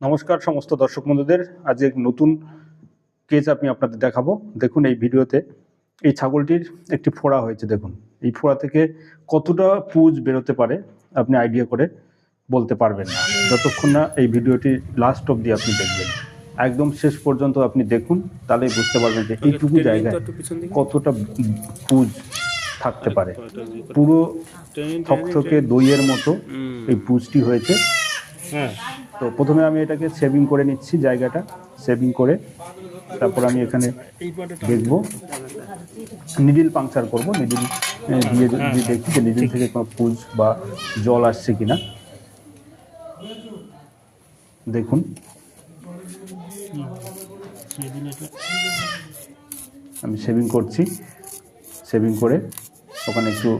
নমস্কার সমস্ত দর্শক বন্ধুদের। আজ এক নতুন কেস আমি আপনাদের দেখাবো। দেখুন এই ভিডিওতে এই ছাগলটির একটি ফোড়া হয়েছে দেখুন। এই ফোড়া থেকে কতটা পুজ বেরোতে পারে আপনি আইডিয়া করে বলতে পারবেন না। যতক্ষণ না এই ভিডিওটি লাস্ট অবধি আপনি দেখবেন। একদম শেষ পর্যন্ত আপনি দেখুন তাহলেই বুঝতে পারবেন যে এইটুকু জায়গায় কতটা পুজ থাকতে পারে। পুরো থকথকে দইয়ের মতো এই পুজটি হয়েছে। হ্যাঁ তো প্রথমে আমি এটাকে সেভিং করে নিচ্ছি জায়গাটা সেভিং করে। তারপর আমি এখানে দেখব নিডিল পাংচার করব নিডিল দিয়ে দেখি যে নিডিল থেকে কোনো পুজ বা জল আসছে কিনা। দেখুন। আমি সেভিং করছি সেভিং করে ওখানে একটু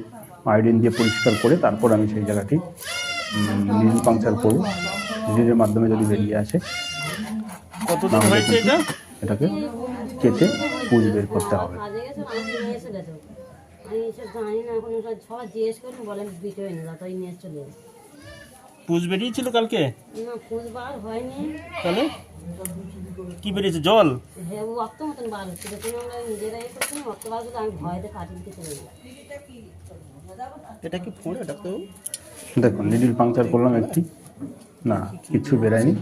আয়োডিন দিয়ে পরিষ্কার করে তারপর আমি সেই জায়গাটি নিডিল পাংচার করব নিডিলের মাধ্যমে যদি বেরিয়ে আসে। কতদিন হয়েছে এটা? এটাকে কেটে পুজ বের করতে হবে। পুজ বেরিয়েছিল কালকে? তাহলে? কি বেরিয়েছে? জল? এটা কি ফোড়ে ডাক্তারবাবু? দেখুন নিডিল পাংচার করলাম একটি। না কিছু বেরায়নি।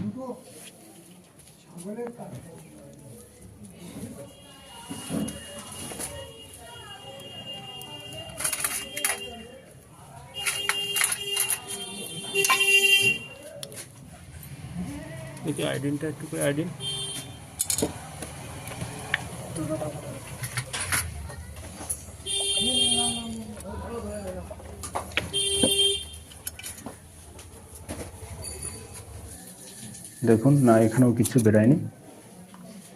দেখি আইডিনটা একটু করে আইডিন। দেখুন, না, এখানেও কিছু বেরায়নি।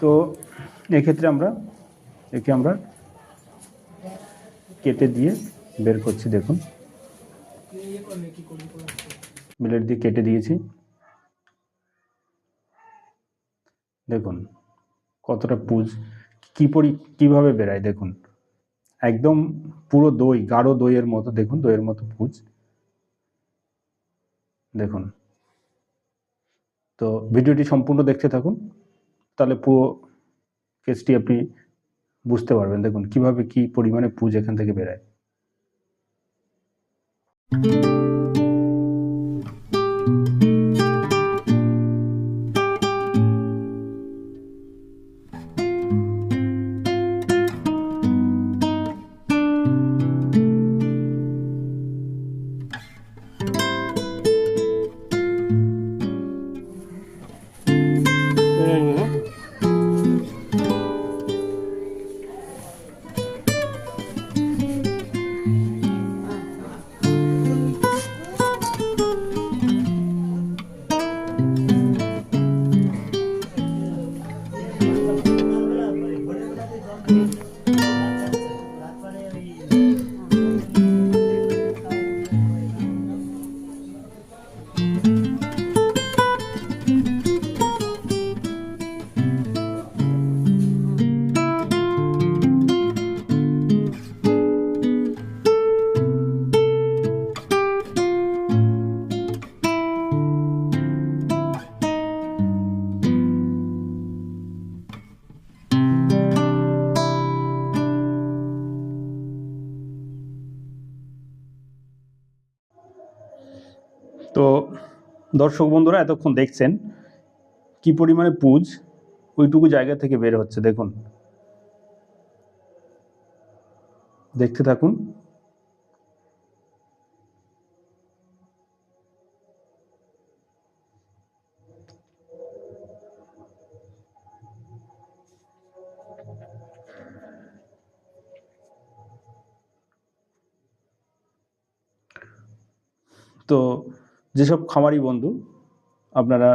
তো, এক্ষেত্রে আমরা, একে আমরা কেটে দিয়ে বের করছি, দেখুন। ব্লেড দিয়ে কেটে দিয়েছি। দেখুন, কতটা পুজ, কী পরি, কীভাবে বেরায়, দেখুন। একদম পুরো দই, গাঢ় দইয়ের মতো, দেখুন, দইয়ের মতো পুজ। দেখুন তো ভিডিওটি সম্পূর্ণ দেখতে থাকুন, তাহলে পুরো কেসটি আপনি বুঝতে পারবেন। দেখুন, কীভাবে কি পরিমাণে পুজ এখান থেকে বেরায়। তো দর্শক বন্ধুরা, এতক্ষণ দেখছেন কি পরিমাণে পুজ ওইটুকু জায়গা থেকে বের হচ্ছে, দেখুন। দেখতে থাকুন। তো যেসব খামারি বন্ধু আপনারা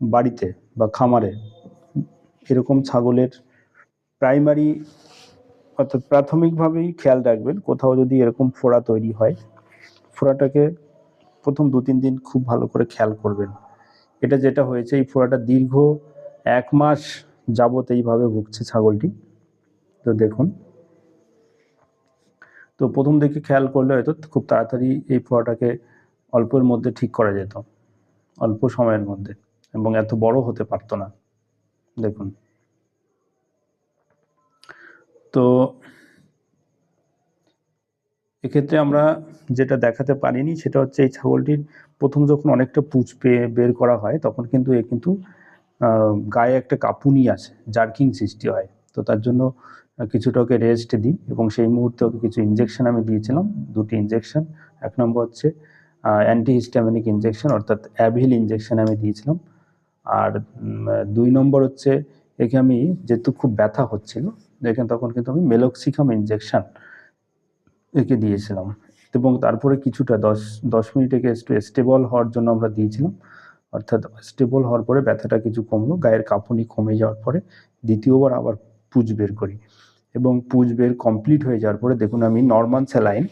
বাড়িতে বা খামারে এরকম ছাগলের প্রাইমারি অর্থাৎ প্রাথমিকভাবেই খেয়াল রাখবেন কোথাও যদি এরকম ফোড়া তৈরি হয়, ফোড়াটাকে প্রথম দু তিন দিন খুব ভালো করে খেয়াল করবেন। এটা যেটা হয়েছে, এই ফোড়াটা দীর্ঘ এক মাস যাবত এইভাবে ভুগছে ছাগলটি। তো দেখুন। তো প্রথম দিকে খেয়াল করলে হয়তো খুব তাড়াতাড়ি এই ফোড়াটাকে অল্পের মধ্যে ঠিক করা যেত, অল্প সময়ের মধ্যে এবং এত বড় হতে পারতো না। দেখুন। তো এক্ষেত্রে আমরা যেটা দেখাতে পারিনি সেটা হচ্ছে এই ছাগলটির প্রথম যখন অনেকটা পুঁজ পেয়ে বের করা হয় তখন কিন্তু এ কিন্তু গায়ে একটা কাঁপুনি আসে জার্কিং সৃষ্টি হয়। তো তার জন্য কিছুটা ওকে রেস্ট দিই এবং সেই মুহূর্তে ওকে কিছু ইঞ্জেকশন আমি দিয়েছিলাম, দুটি ইঞ্জেকশন এক নম্বর হচ্ছে অ্যান্টিহিস্টামিনিক ইঞ্জেকশন অর্থাৎ অ্যাভিল ইঞ্জেকশন আমি দিয়েছিলাম। আর দুই নম্বর হচ্ছে একে আমি যেহেতু খুব ব্যথা হচ্ছিল দেখেন তখন কিন্তু আমি মেলক্সিকাম ইঞ্জেকশন একে দিয়েছিলাম। এবং তারপরে কিছুটা, দশ দশ মিনিট একে একটু স্টেবল হওয়ার জন্য আমরা দিয়েছিলাম। অর্থাৎ স্টেবল হওয়ার পরে ব্যথাটা কিছু কমলো, গায়ের কাঁপুনি কমে যাওয়ার পরে দ্বিতীয়বার আবার পুজ বের করি। এবং পুজ বের কমপ্লিট হয়ে যাওয়ার পরে দেখুন আমি নর্মাল স্যালাইন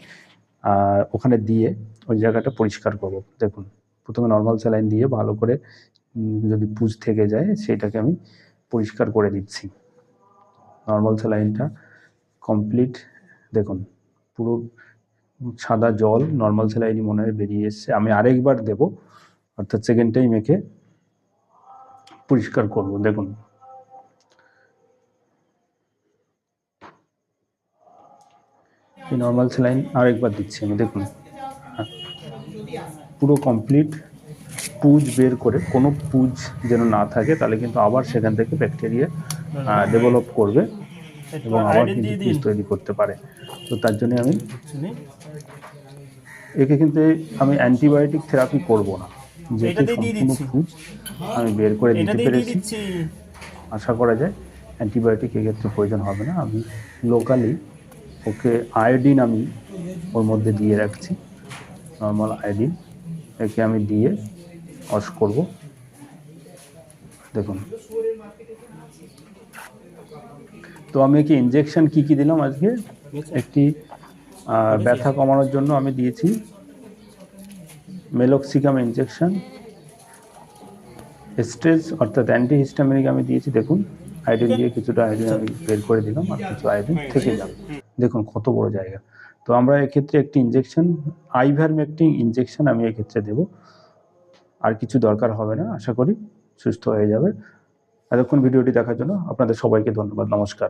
ওখানে দিয়ে ওই জায়গাটা পরিষ্কার করব। দেখুন, প্রথমে নর্মাল স্যালাইন দিয়ে ভালো করে যদি পুজ থেকে যায়, সেটাকে আমি পরিষ্কার করে দিচ্ছি। নর্মাল স্যালাইনটা কমপ্লিট দেখুন, পুরো সাদা জল নর্মাল স্যালাইনই মনে হয় বেরিয়ে এসছে। আমি আরেকবার দেব, অর্থাৎ সেকেন্ড টাইম একে পরিষ্কার করব। দেখুন এই নর্মাল স্যালাইন আরেকবার দিচ্ছি আমি দেখুন। হ্যাঁ। পুরো কমপ্লিট পুজ বের করে কোনো পুজ যেন না থাকে তাহলে কিন্তু আবার সেখান থেকে ব্যাকটেরিয়া ডেভেলপ করবে এবং আবার কিন্তু পুজ তৈরি করতে পারে। তো তার জন্য আমি একে কিন্তু আমি অ্যান্টিবায়োটিক থেরাপি করব না যেহেতু সম্পূর্ণ। পুজ আমি বের করে দিতে পেরেছি। আশা করা যায় অ্যান্টিবায়োটিক এক্ষেত্রে প্রয়োজন হবে না। আমি লোকালি ওকে আয়োডিন আমি ওর মধ্যে দিয়ে রাখছি নর্মাল আয়োডিন একে আমি দিয়ে ওয়াশ করব। দেখুন। তো আমি একে ইঞ্জেকশন কি কি দিলাম আজকে? একটি ব্যথা কমানোর জন্য আমি দিয়েছি। মেলক্সিকাম ইঞ্জেকশন স্ট্রেস অর্থাৎ অ্যান্টিহিস্টামিনিক আমি দিয়েছি, দেখুন। আয়োডিন দিয়ে কিছুটা আয়োডিন আমি বের করে দিলাম আর কিছু আয়োডিন থেকে যাবে। দেখুন কত বড় জায়গা। তো আমরা এক্ষেত্রে একটি ইঞ্জেকশন আইভারমেকটিন ইঞ্জেকশন আমি এক্ষেত্রে দেব। আর কিছু দরকার হবে না, আশা করি সুস্থ হয়ে যাবে। এতক্ষণ ভিডিওটি দেখার জন্য আপনাদের সবাইকে ধন্যবাদ, নমস্কার।